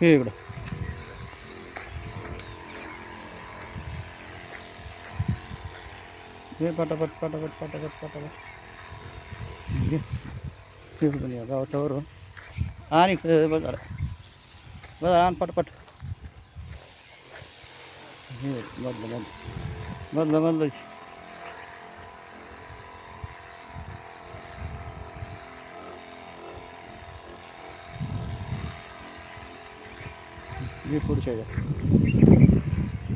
हे इकडं. हे पटापट पटापट पटापट पटापट. घे. इकडून या गावाच्या वरून. आणि बघा. बघा आण पटपट. हे बदलं बदलं. बदलं बदलं. मी पुढच्या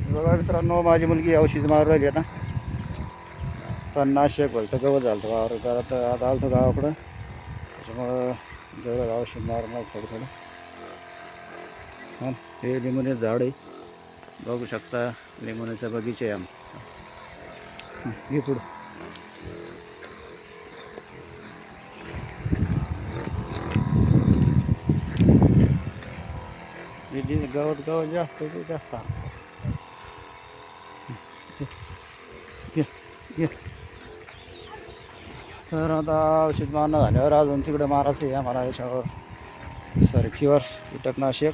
बघा मित्रांनो माझी मुलगी औषध मारून राहिली आता. पन्नास एक बोलतं गवत झालं होतं वावर घरात आता आलं होतं गावाकडं. त्याच्यामुळं जवळ औषध मारणार थोडं थोडं हां हे लिंबूचे झाड आहे. बघू शकता लिंबूचा बगीचा आहे आम हं, पुढं. जे गवत गवत जास्त आहे ते जास्त तर आता औषध मारणं झाल्यावर अजून तिकडे मारायचं आहे आम्हाला याच्यावर. सरकीवर कीटकनाशक.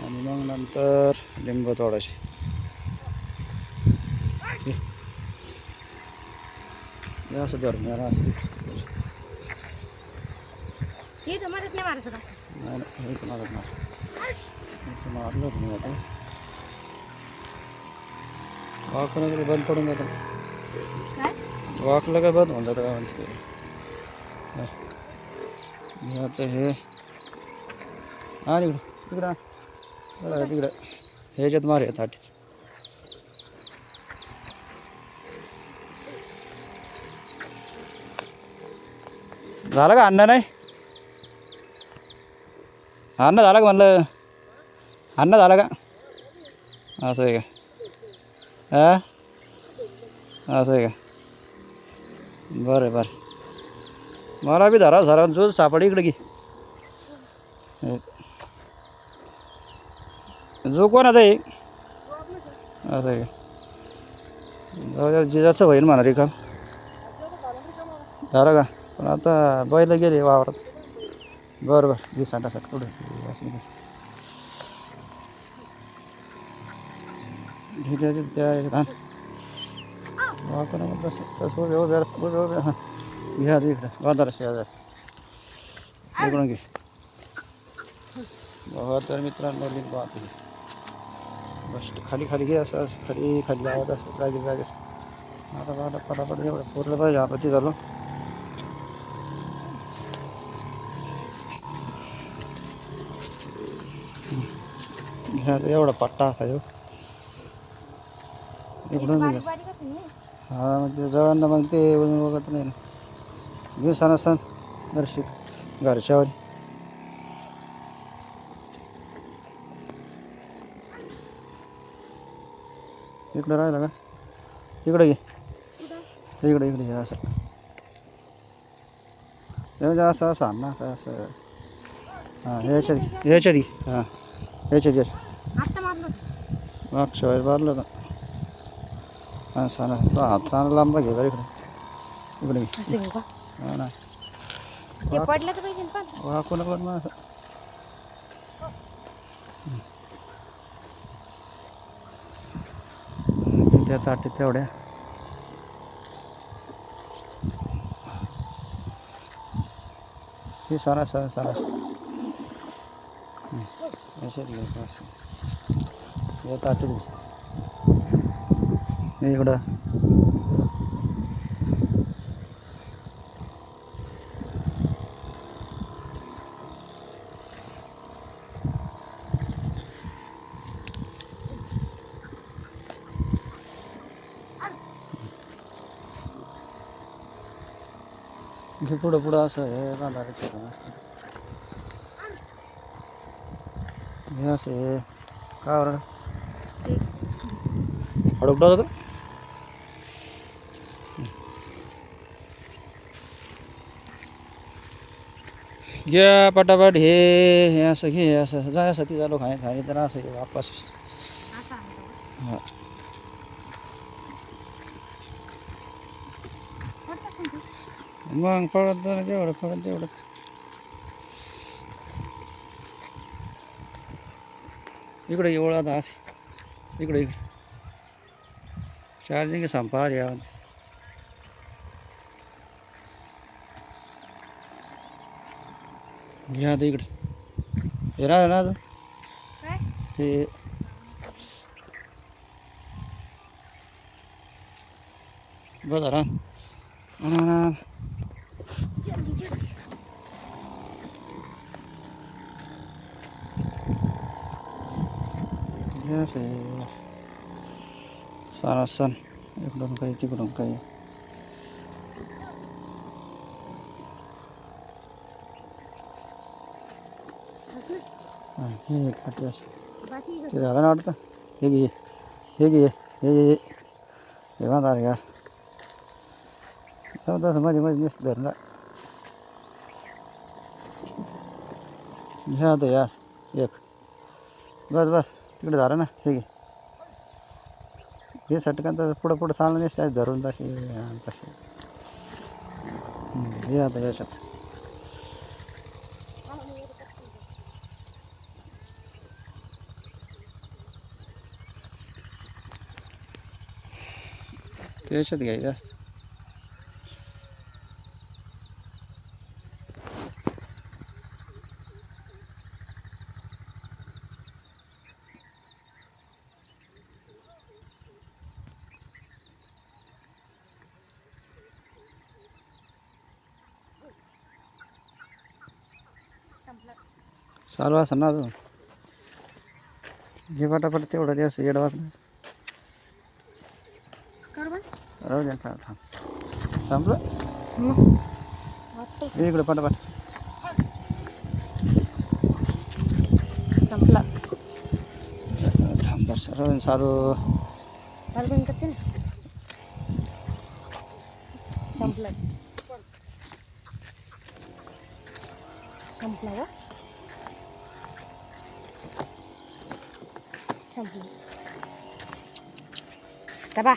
आणि मग नंतर लिंब. हे असं तर मदत नाही मारत नाही. मारलं मी आता वाकलं कधी बंद पडून जातं. वाकलं काय बंद होऊन जातं काय म्हणते. हा. हे आता हे. इकडं तिकडं. बघा तिकडं. ह्याच्यात मार येत आठीत झालं का अन्न नाही? अन्न झालं का म्हणलं? अन्न झालं का असं आहे का हा असं आहे का बरं बरं मला बी धरा धरा जो सापड इकडे की जो कोणाचा आहे असं आहे का जिजाचं होईल म्हणा रे काम झालं का पण आता बैल गेले वावरात बरं बरं घे साठा साठ कुठं घे घे घे त्या ह्याच्यात आण. वाकून मग बस बस उभे उभे राहा, उभे उभे हां घ्या इकडं बांधारा शेजार इकडून घे बघा तर मित्रांनो लिंब पाहतो बस खाली खाली घे असं असं खाली खाली लावत असं जागे जागे। आता आता पटापट एवढं पुरलं पाहिजे आपण ते झालो घ्या आता एवढा पट्टा असायचो इकडून हे. मग ते जळांना मग ते वगैरे नाही ना. घे सण सण दर्शिक घरच्यावर इकडं राहिलं का? इकडे घे इकडे इकडे घे असं. म्हणजे असं असं ना असं असं. हां ह्याच्यात ह्याच्यात घे हां ह्याच्यात होतं. मागच्या वेळेस मारलं होतं. हां साना तो हात साना लांबा घे बरं इकडे. इकडे असं घेऊ का? हा ना. ते पडलं तर पाहिजे ना पण असं. त्या ताटीत तेवढ्या. हे सारा सारा सारा. असेच घ्यायचं असं. या ताटीत घे. हे इकडं हे पुढं पुढं असं हे बांधायचं हे असं हे काय बरं हडपडा होतं घ्या पटापट हे हे असं घे हे असं जाय असं ती झालो खाणे खाणे तर असं हे वापस. हां. मग पडत तर जेवढं पडत तेवढं इकडे एवढं आता इकडे इकडे. चार्जिंग संपा या. घ्या आता इकडे. हे राहिलं ना अजून काय? हे बरं झालं आणा, आणा, आणा. जल्दी जल्दी. Yes, yes. सारा सण इकडून काही तिकडून काही. हा, अशी. बाकी ते झालं ना वाटतं? हे घे हे घे हे घे हे. बांधा रे गॅस. तसं मध्ये मध्ये नुसतं धरलं. घ्या आता यास एक. बस बस तिकडे झालं ना हे घे. हे सटकन तर पुढं पुढं चाललं नसतं धरून तसे. तसे हे आता याच्यात ते याच्यात घ्यायचं असतं चालू असं ना अजून? घे पटापट तेवढं ते असं येडवात कर बंद राहू द्या चाल थांब संपलं वाटतंय ये इकडे पटापट संपलं थांब दर्शन राहू दे चालू चाल बंद करते ना संपलं संपलं का संपलं दबा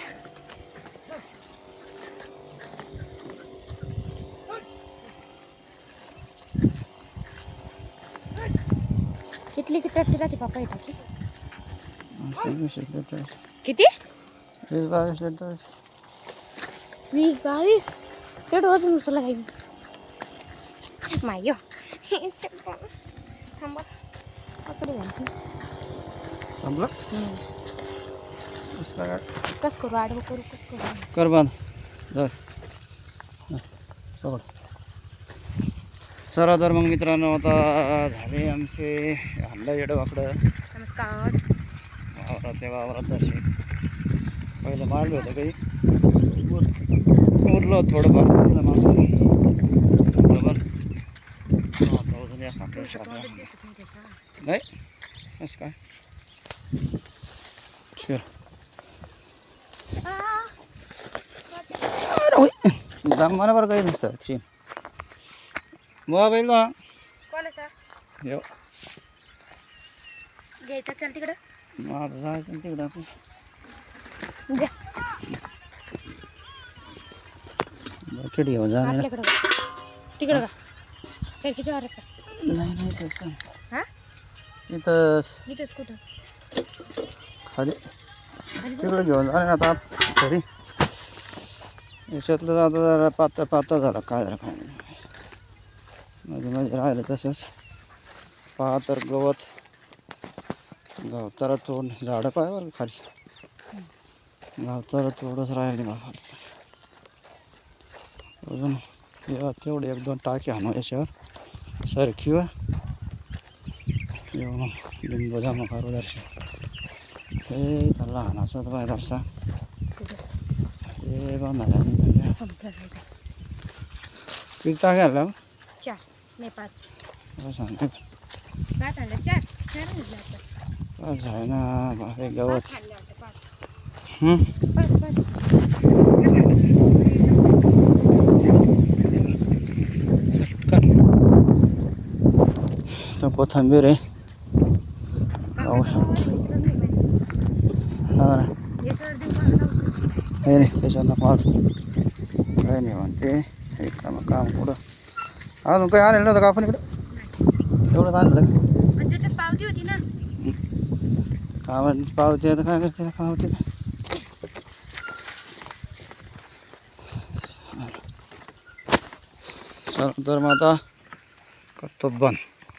कितली किटरची राहते पापा ही टाकी वीस लिटर किती? वीस बावीस. लिटर वीस बावीस तेवढं वजन उचलला काही मायो थांबा. पकडे संपलं? कस करू? आडवं करू कस करू? कर बंद. हं, पकड चला तर मग मित्रांनो आता झाले आमचे हल्ला येडं वाकडं. नमस्कार. वावरातल्या वावरात असे. पहिलं मारलं होतं काही. उर उरलं थोडंफार बरोबर. नाही असं काय? चल जाम मला बरं काही चीन मोबाईल बा कोणाचा येऊ घ्यायचा चल तिकडं. माझं जायचं ना तिकडं आपण घ्या. बकेट घेऊन जा नाही आपल्याकडं का? तिकडं का सरकीच्या वारात का नाही नाही तसं हा? इथं इथंच कुठं? खाली. खाली बघ. तिकडे घेऊन जा आता. घरी. याच्यातलं आता जरा पातळ पातळ झालं काय झालं काय नाही. मध्ये मध्ये राहिलं तसंच. पातर गवत. गावतारा तोड झाडं पाय बरं खाली? गावतारा तोडच राहिले मला अजून तेवढे एक दोन टाके आणू याच्यावर. सरकी व. येऊन लिंबू जमा करू दर्शन. हे लहानाचं होतं पाय दर्शा हे दे. किती टाके आला चार. नाही पाच सांगते? पाच आणलं चार चार आणलं आता. पाच आहे ना बारे गवत. आणले आता पाच. हं? पाच पाच. चटकन. तर कोथंबीर आहे. औषध. हा ना. याच्यावर देऊ का? लावू. हे रे त्याच्यात नको अजून काय नाही म्हणते. हे काम काम कुठं अजून काय आणलं नव्हतं का आपण इकडं? एवढंच आणलं पण त्याच्यात पावती होती ना. काय आता काय करते? पावती. चल तर मग आता करतो बंद.